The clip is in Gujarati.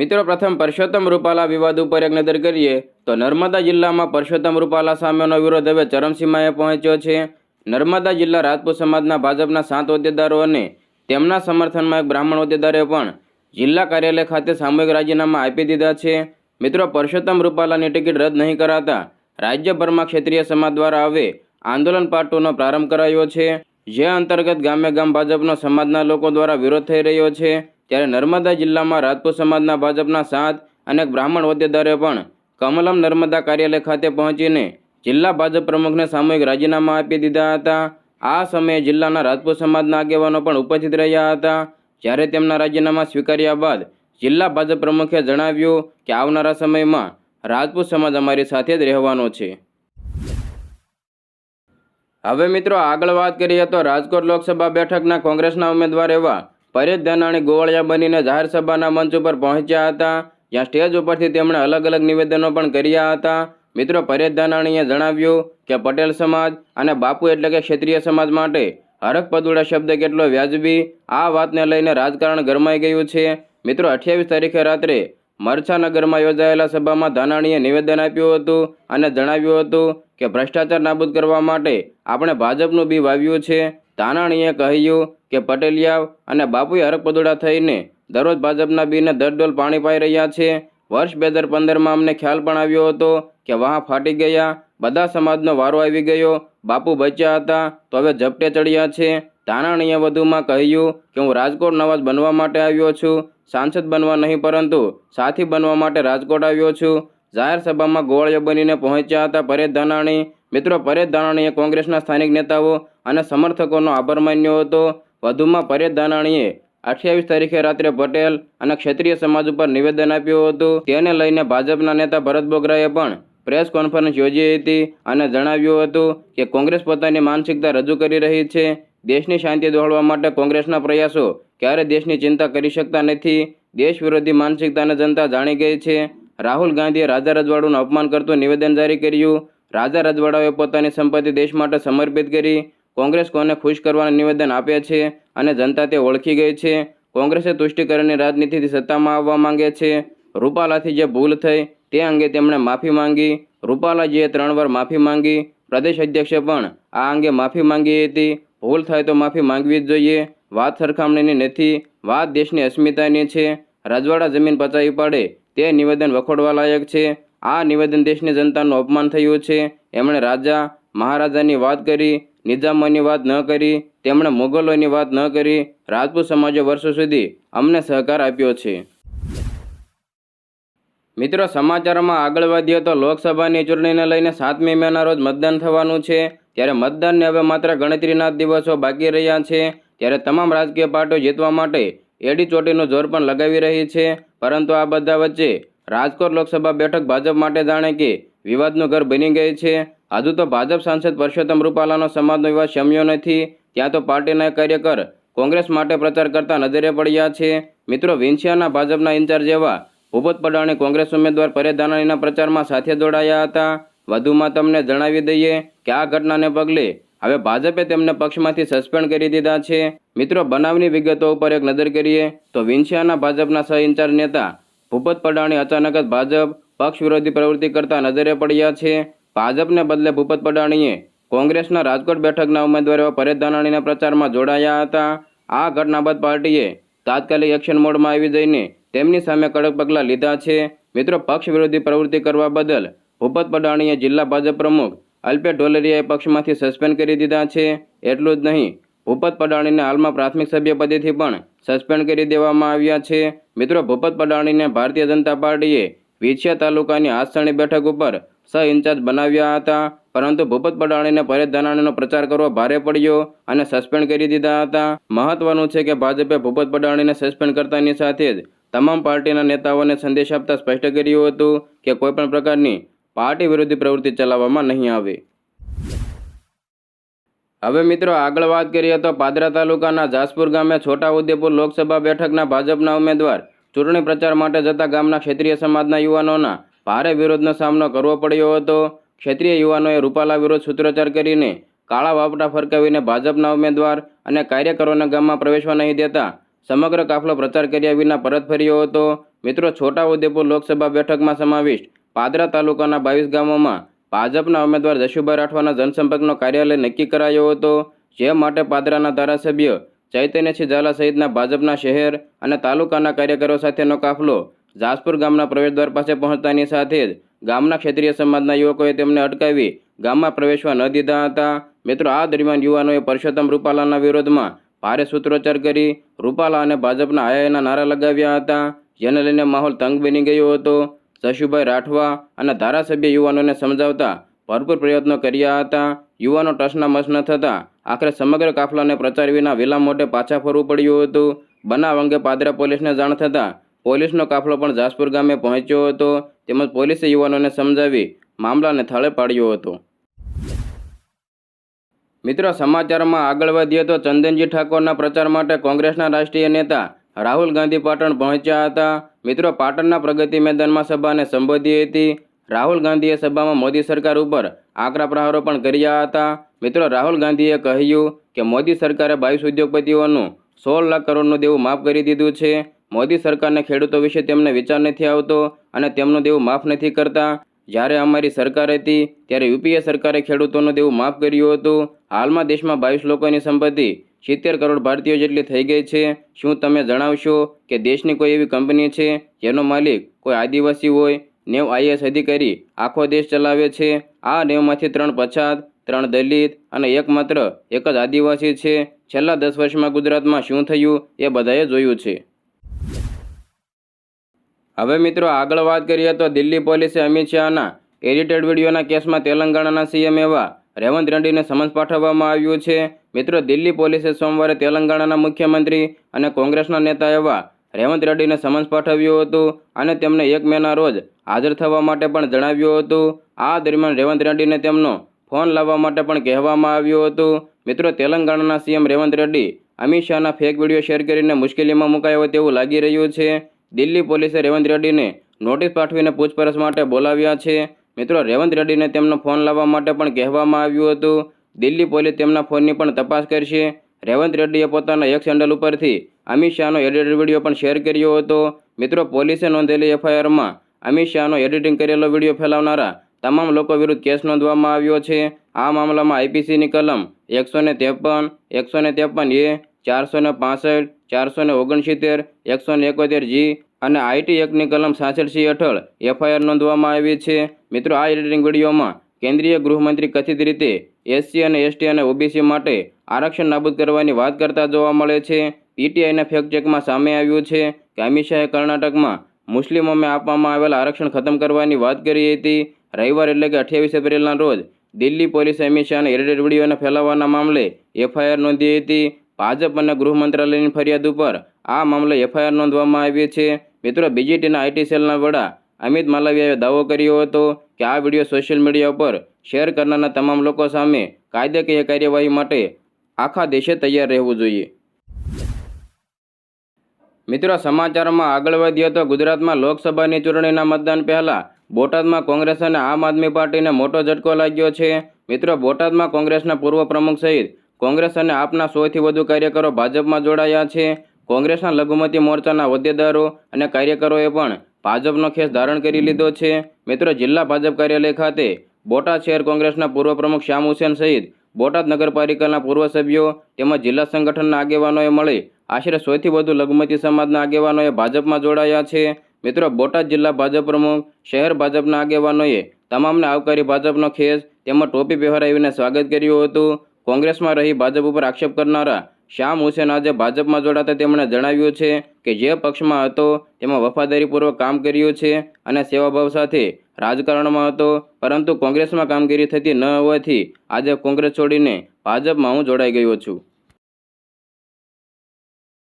મિત્રો, પ્રથમ પરસોત્તમ રૂપાલા વિવાદ ઉપર એક નજર કરીએ તો નર્મદા જિલ્લામાં પરસોત્તમ રૂપાલા સામેનો વિરોધ હવે ચરમસીમાએ પહોંચ્યો છે. નર્મદા જિલ્લા રાજપૂત સમાજના ભાજપના સાત હોદ્દેદારો અને તેમના સમર્થનમાં એક બ્રાહ્મણ હોદ્દેદારે પણ જિલ્લા કાર્યાલય ખાતે સામૂહિક રાજીનામા આપી દીધા છે. મિત્રો, પરસોત્તમ રૂપાલાની ટિકિટ રદ નહીં કરાતા રાજ્યભરમાં ક્ષેત્રીય સમાજ દ્વારા હવે આંદોલન પાર્ટ પ્રારંભ કરાયો છે. જે અંતર્ગત ગામે ગામ ભાજપનો સમાજના લોકો દ્વારા વિરોધ થઈ રહ્યો છે. ત્યારે નર્મદા જિલ્લામાં રાજપૂત સમાજના ભાજપના સાત અને બ્રાહ્મણ હોદ્દેદારે પણ કમલમ નર્મદા કાર્યાલય ખાતે પહોંચીને જિલ્લા ભાજપ પ્રમુખને સામૂહિક રાજીનામા આપી દીધા હતા. આ સમયે જિલ્લાના રાજપૂત સમાજના આગેવાનો પણ ઉપસ્થિત રહ્યા હતા. જ્યારે તેમના રાજીનામા સ્વીકાર્યા બાદ જિલ્લા ભાજપ પ્રમુખે જણાવ્યું કે આવનારા સમયમાં રાજપૂત સમાજ અમારી સાથે જ રહેવાનો છે. હવે મિત્રો આગળ વાત કરીએ તો રાજકોટ લોકસભા બેઠકના કોંગ્રેસના ઉમેદવાર એવા પરેશ ધાનાણી ગોવાળિયા બનીને જાહેર સભાના મંચ ઉપર પહોંચ્યા હતા. જ્યાં સ્ટેજ ઉપરથી તેમણે અલગ અલગ નિવેદનો પણ કર્યા હતા. મિત્રો પરેશ ધાનાણીએ જણાવ્યું કે પટેલ સમાજ અને બાપુ એટલે કે ક્ષેત્રીય સમાજ માટે હરક પદુડા શબ્દ કેટલો વ્યાજબી? આ વાતને લઈને રાજકારણ ગરમાઈ ગયું છે. મિત્રો, અઠ્યાવીસ તારીખે રાત્રે મરછાનગરમાં યોજાયેલા સભામાં ધાનાણીએ નિવેદન આપ્યું હતું અને જણાવ્યું હતું કે ભ્રષ્ટાચાર નાબૂદ કરવા માટે આપણે ભાજપનું બી વાવ્યું છે. ધાનાણીએ કહ્યું કે પટેલિયાવ અને બાપુએ હરકપદોડા થઈને દરરોજ ભાજપના બીને દરડોલ પાણી પાઈ રહ્યા છે. વર્ષ બે હજાર પંદરમાં અમને ખ્યાલ પણ આવ્યો હતો કે વહાં ફાટી ગયા, બધા સમાજનો વારો આવી ગયો. બાપુ બચ્યા હતા, તો હવે ઝપટે ચડ્યા છે. ધાનાણીએ વધુમાં કહ્યું કે હું રાજકોટ નવાજ બનવા માટે આવ્યો છું. સાંસદ બનવા નહીં, પરંતુ સાથી બનવા માટે રાજકોટ આવ્યો છું. જાહેર સભામાં ગોવાળિયો બનીને પહોંચ્યા હતા પરેશ ધાનાણી. મિત્રો પરેશ ધાનાણીએ કોંગ્રેસના સ્થાનિક નેતાઓ અને સમર્થકોનો આભાર માન્યો હતો. વધુમાં પરેશ ધાનાણીએ અઠ્યાવીસ તારીખે રાત્રે પટેલ અને ક્ષેત્રીય સમાજ ઉપર નિવેદન આપ્યું હતું. તેને લઈને ભાજપના નેતા ભરત બોગરાએ પણ પ્રેસ કોન્ફરન્સ યોજી હતી અને જણાવ્યું હતું કે કોંગ્રેસ પોતાની માનસિકતા રજૂ કરી રહી છે. દેશની શાંતિ દોહળવા માટે કોંગ્રેસના પ્રયાસો ક્યારે દેશની ચિંતા કરી શકતા નથી, દેશ વિરોધી માનસિકતાને જનતા જાણી ગઈ છે. રાહુલ ગાંધીએ રાજા રજવાડુનું અપમાન કરતું નિવેદન જારી કર્યું. રાજા રજવાડાઓએ પોતાની સંપત્તિ દેશ માટે સમર્પિત કરી કોંગ્રેસ કોને ખુશ કરવાનું નિવેદન આપે છે અને જનતા તે ઓળખી ગઈ છે. કોંગ્રેસે તુષ્ટિકરણની રાજનીતિથી સત્તામાં આવવા માંગે છે. રૂપાલાથી જે ભૂલ થઈ તે અંગે તેમણે માફી માંગી. રૂપાલાજીએ ત્રણ વાર માફી માંગી. પ્રદેશ અધ્યક્ષે પણ આ અંગે માફી માંગી હતી. ભૂલ થાય તો માફી માંગવી જ જોઈએ. વાત સરખામણીની નથી. વાત દેશની અસ્મિતાની છે. રજવાડા જમીન પચાવી પાડે તે નિવેદન વખોડવા લાયક છે. આ નિવેદન દેશની જનતાનું અપમાન થયું છે. એમણે રાજા મહારાજાની વાત કરી નિઝામોની વાત ન કરી, તેમણે મુગલોની વાત ન કરી. રાજપૂત સમાજે વર્ષો સુધી અમને સહકાર આપ્યો છે. મિત્રો, સમાચારમાં આગળ વધીએ તો લોકસભાની ચૂંટણીને લઈને સાતમી મેના રોજ મતદાન થવાનું છે. ત્યારે મતદાનને હવે માત્ર ગણતરીના દિવસો બાકી રહ્યા છે. ત્યારે તમામ રાજકીય પાર્ટીઓ જીતવા માટે એડી ચોટીનું જોર પણ લગાવી રહી છે. પરંતુ આ બધા વચ્ચે રાજકોટ લોકસભા બેઠક ભાજપ માટે જાણે કે વિવાદનું ઘર બની ગઈ છે. હજુ તો ભાજપ સાંસદ પરસોત્તમ રૂપાલાનો સમાજનો વિવાદ શમ્યો નથી. ત્યાં તો પાર્ટીના કાર્યકર કોંગ્રેસ માટે પ્રચાર કરતા નજરે પડ્યા છે. મિત્રો, વિંછિયાના ભાજપના ઇન્ચાર્જ એવા ભૂપત પડાણી કોંગ્રેસ ઉમેદવાર પરેશ ધાનાણીના પ્રચારમાં સાથે જોડાયા હતા. વધુમાં તમને જણાવી દઈએ કે આ ઘટનાને પગલે હવે ભાજપે તેમને પક્ષમાંથી સસ્પેન્ડ કરી દીધા છે. મિત્રો, બનાવની વિગતો ઉપર એક નજર કરીએ તો વિંછિયાના ભાજપના સહ ઇન્ચાર્જ નેતા ભૂપત પડાણી અચાનક જ ભાજપ પક્ષ વિરોધી પ્રવૃત્તિ કરતા નજરે પડ્યા છે. ભાજપને બદલે ભૂપત પડાણીએ કોંગ્રેસના રાજકોટ બેઠકના ઉમેદવાર એવા પરેશ ધાનાણીના પ્રચારમાં જોડાયા હતા. આ ઘટના બાદ પાર્ટીએ તાત્કાલિક એક્શન મોડમાં આવી જઈને તેમની સામે કડક પગલાં લીધા છે. મિત્રો, પક્ષ વિરોધી પ્રવૃત્તિ કરવા બદલ ભૂપત પડાણીએ જિલ્લા ભાજપ પ્રમુખ અલ્પેશ ઢોલરિયાએ પક્ષમાંથી સસ્પેન્ડ કરી દીધા છે. એટલું જ નહીં ભૂપત પડાણીને હાલમાં પ્રાથમિક સભ્ય પદેથી પણ સસ્પેન્ડ કરી દેવામાં આવ્યા છે. મિત્રો, ભૂપત પડાણીને ભારતીય જનતા પાર્ટીએ વિછિયા તાલુકાની આસણી બેઠક ઉપર સહ ઇન્ચાર્જ બનાવ્યા હતા. પરંતુ ભૂપત પડાણીને પરેશ ધાનાણીનો પ્રચાર કરવો ભારે પડ્યો અને સસ્પેન્ડ કરી દીધા હતા. મહત્વનું છે કે ભાજપે ભૂપત પડાણીને સસ્પેન્ડ કરતાની સાથે જ તમામ પાર્ટીના નેતાઓને સંદેશ આપતા સ્પષ્ટ કર્યું હતું કે કોઈપણ પ્રકારની પાર્ટી વિરોધી પ્રવૃત્તિ ચલાવવામાં નહીં આવે. હવે મિત્રો આગળ વાત કરીએ તો પાદરા તાલુકાના જાસપુર ગામે છોટાઉદેપુર લોકસભા બેઠકના ભાજપના ઉમેદવાર ચૂંટણી પ્રચાર માટે જતા ગામના ક્ષેત્રીય સમાજના યુવાનોના ભારે વિરોધનો સામનો કરવો પડ્યો હતો. ક્ષેત્રીય યુવાનોએ રૂપાલા વિરોધ સૂત્રોચ્ચાર કરીને કાળા વાપટા ફરકાવીને ભાજપના ઉમેદવાર અને કાર્યકરોને ગામમાં પ્રવેશવા નહીં દેતા સમગ્ર કાફલો પ્રચાર કર્યા વિના પરત ફર્યો હતો. મિત્રો છોટાઉદેપુર લોકસભા બેઠકમાં સમાવિષ્ટ પાદરા તાલુકાના બાવીસ ગામોમાં ભાજપના ઉમેદવાર જશુભાઈ રાઠવાના જનસંપર્કનો કાર્યાલય નક્કી કરાયો હતો, જે માટે પાદરાના ધારાસભ્ય ચૈતન્યસિંહ ઝાલા સહિતના ભાજપના શહેર અને તાલુકાના કાર્યકરો સાથેનો કાફલો જાસપુર ગામના પ્રવેશદ્વાર પાસે પહોંચતાની સાથે જ ગામના ક્ષેત્રીય સમાજના યુવકોએ તેમને અટકાવી ગામમાં પ્રવેશવા ન દીધા હતા. મિત્રો, આ દરમિયાન યુવાનોએ પરસોત્તમ રૂપાલાના વિરોધમાં ભારે સૂત્રોચ્ચાર કરી રૂપાલા અને ભાજપના આયાના નારા લગાવ્યા હતા, જેને લઈને માહોલ તંગ બની ગયો હતો. જશુભાઈ રાઠવા અને ધારાસભ્ય યુવાનોને સમજાવતા ભરપૂર પ્રયત્નો કર્યા હતા. યુવાનો ટસના મસ ન થતા આખરે સમગ્ર કાફલાને પ્રચાર વિના વિલામ મોઢે પાછા ફરવું પડ્યું હતું. બનાવ અંગે પાદરા પોલીસને જાણ થતાં પોલીસનો કાફલો પણ જાસપુર ગામે પહોંચ્યો હતો. તેમજ પોલીસે યુવાનોને સમજાવી મામલાને થાળે પાડ્યો હતો. મિત્રો, સમાચારમાં આગળ વધીએ તો ચંદનજી ઠાકોરના પ્રચાર માટે કોંગ્રેસના રાષ્ટ્રીય નેતા રાહુલ ગાંધી પાટણ પહોંચ્યા હતા. મિત્રો, પાટણના પ્રગતિ મેદાનમાં સભાને સંબોધી હતી. રાહુલ ગાંધીએ સભામાં મોદી સરકાર ઉપર આકરા પ્રહારો પણ કર્યા હતા. મિત્રો, રાહુલ ગાંધીએ કહ્યું કે, મોદી સરકારે બાવીસ ઉદ્યોગપતિઓનું સોળ લાખ કરોડનું દેવું માફ કરી દીધું છે. મોદી સરકારને ખેડૂતો વિશે તેમને વિચાર નથી આવતો અને તેમનું દેવું માફ નથી કરતા. જ્યારે અમારી સરકાર હતી, ત્યારે યુપીએ સરકારે ખેડૂતોનું દેવું માફ કર્યું હતું. હાલમાં દેશમાં બાવીસ લોકોની સંપત્તિ સિત્તેર કરોડ ભારતીયો જેટલી થઈ ગઈ છે. શું તમે જણાવશો કે દેશની કોઈ એવી કંપની છે, જેનો માલિક કોઈ આદિવાસી હોય? નેવ આઈએસ અધિકારી આખો દેશ ચલાવે છે. આ નેવમાંથી ત્રણ પછાત, ત્રણ દલિત અને એકમાત્ર એક જ આદિવાસી છે. છેલ્લા દસ વર્ષમાં ગુજરાતમાં શું થયું એ બધાએ જોયું છે. હવે મિત્રો આગળ વાત કરીએ તો દિલ્હી પોલીસે અમિત શાહના એડિટેડ વિડીયોના કેસમાં તેલંગાણાના સીએમ એવા રેવંત રેડ્ડીને સમન્સ પાઠવવામાં આવ્યું છે. મિત્રો, દિલ્હી પોલીસે સોમવારે તેલંગાણાના મુખ્યમંત્રી અને કોંગ્રેસના નેતા એવા રેવંત રેડ્ડીને સમન્સ પાઠવ્યું હતું અને તેમને એક મેના રોજ હાજર થવા માટે પણ જણાવ્યું હતું. આ દરમિયાન રેવંત રેડ્ડીને તેમનો ફોન લાવવા માટે પણ કહેવામાં આવ્યું હતું. મિત્રો, તેલંગાણાના સીએમ રેવંત રેડ્ડી અમિત શાહના ફેક વીડિયો શેર કરીને મુશ્કેલીમાં મુકાયો તેવું લાગી રહ્યું છે. દિલ્હી પોલીસે રેવંત રેડ્ડીને નોટિસ પાઠવીને પૂછપરછ માટે બોલાવ્યા છે. મિત્રો, રેવંત રેડ્ડીને તેમનો ફોન લાવવા માટે પણ કહેવામાં આવ્યું હતું. દિલ્હી પોલીસ તેમના ફોનની પણ તપાસ કરશે. રેવંત રેડ્ડીએ પોતાના એક હેન્ડલ ઉપરથી અમિત શાહનો એડિટેડ વીડિયો પણ શેર કર્યો હતો. મિત્રો, પોલીસે નોંધેલી એફઆઈઆરમાં અમિત શાહનો એડિટિંગ કરેલો વીડિયો ફેલાવનારા તમામ લોકો વિરુદ્ધ કેસ નોંધવામાં આવ્યો છે. આ મામલામાં આઈપીસીની કલમ એકસો ને ત્રેપન, એકસો ને ત્રેપન એ, ચારસો ને પાસઠ ચારસો ને ઓગણસિત્તેર, એકસો ને એકોતેર જી અને આઈટી એક્ટની કલમ સાસઠ સી હેઠળ એફઆઈઆર નોંધવામાં આવી છે. મિત્રો, આ એડિટિંગ વિડીયોમાં કેન્દ્રીય ગૃહમંત્રી કથિત રીતે એસસી અને એસટી અને ઓબીસી માટે આરક્ષણ નાબૂદ કરવાની વાત કરતા જોવા મળે છે. પીટીઆઈના ફેક્ટ ચેકમાં સામે આવ્યું છે કે અમિત શાહે કર્ણાટકમાં મુસ્લિમોને આપવામાં આવેલા આરક્ષણ ખતમ કરવાની વાત કરી હતી. રવિવાર એટલે કે અઠ્યાવીસ એપ્રિલના રોજ દિલ્હી પોલીસે અમિત શાહને એડિટેડ વિડીયોને ફેલાવવાના મામલે એફઆઈઆર નોંધી હતી. ભાજપ અને ગૃહ મંત્રાલયની ફરિયાદ ઉપર આ મામલે એફઆઈઆર નોંધવામાં આવી છે. મિત્રો, બીજેટીના આઈટી સેલના વડા અમિત માલવિયાએ દાવો કર્યો હતો કે આ વીડિયો સોશિયલ મીડિયા ઉપર શેર કરનારના તમામ લોકો સામે કાયદાકીય કાર્યવાહી માટે આખા દેશે તૈયાર રહેવું જોઈએ. મિત્રો, સમાચારમાં આગળ વધીએ તો ગુજરાતમાં લોકસભાની ચૂંટણીના મતદાન પહેલા બોટાદમાં કોંગ્રેસ અને આમ આદમી પાર્ટીને મોટો ઝટકો લાગ્યો છે. મિત્રો, બોટાદમાં કોંગ્રેસના પૂર્વ પ્રમુખ સહિત કોંગ્રેસ અને આપના સોથી વધુ કાર્યકરો ભાજપમાં જોડાયા છે. કોંગ્રેસના લઘુમતી મોરચાના હોદ્દેદારો અને કાર્યકરોએ પણ ભાજપનો ખેસ ધારણ કરી લીધો છે. મિત્રો, જિલ્લા ભાજપ કાર્યાલય ખાતે બોટાદ શહેર કોંગ્રેસના પૂર્વ પ્રમુખ શ્યામ હુસેન સહિત બોટાદ નગરપાલિકાના પૂર્વ સભ્યો તેમજ જિલ્લા સંગઠનના આગેવાનોએ મળી આશરે સોથી વધુ લઘુમતી સમાજના આગેવાનોએ ભાજપમાં જોડાયા છે. મિત્રો, બોટાદ જિલ્લા ભાજપ પ્રમુખ, શહેર ભાજપના આગેવાનોએ તમામને આવકારી ભાજપનો ખેસ તેમજ ટોપી પહેરાવીને સ્વાગત કર્યું હતું. કોંગ્રેસમાં રહી ભાજપ ઉપર આક્ષેપ કરનારા શ્યામ હુસેન આજે ભાજપમાં જોડાતા તેમણે જણાવ્યું છે કે જે પક્ષમાં હતો, તેમાં વફાદારીપૂર્વક કામ કર્યું છે અને સેવાભાવ સાથે રાજકારણમાં હતો, પરંતુ કોંગ્રેસમાં કામગીરી થતી ન હોવાથી આજે કોંગ્રેસ છોડીને ભાજપમાં હું જોડાઈ ગયો છું.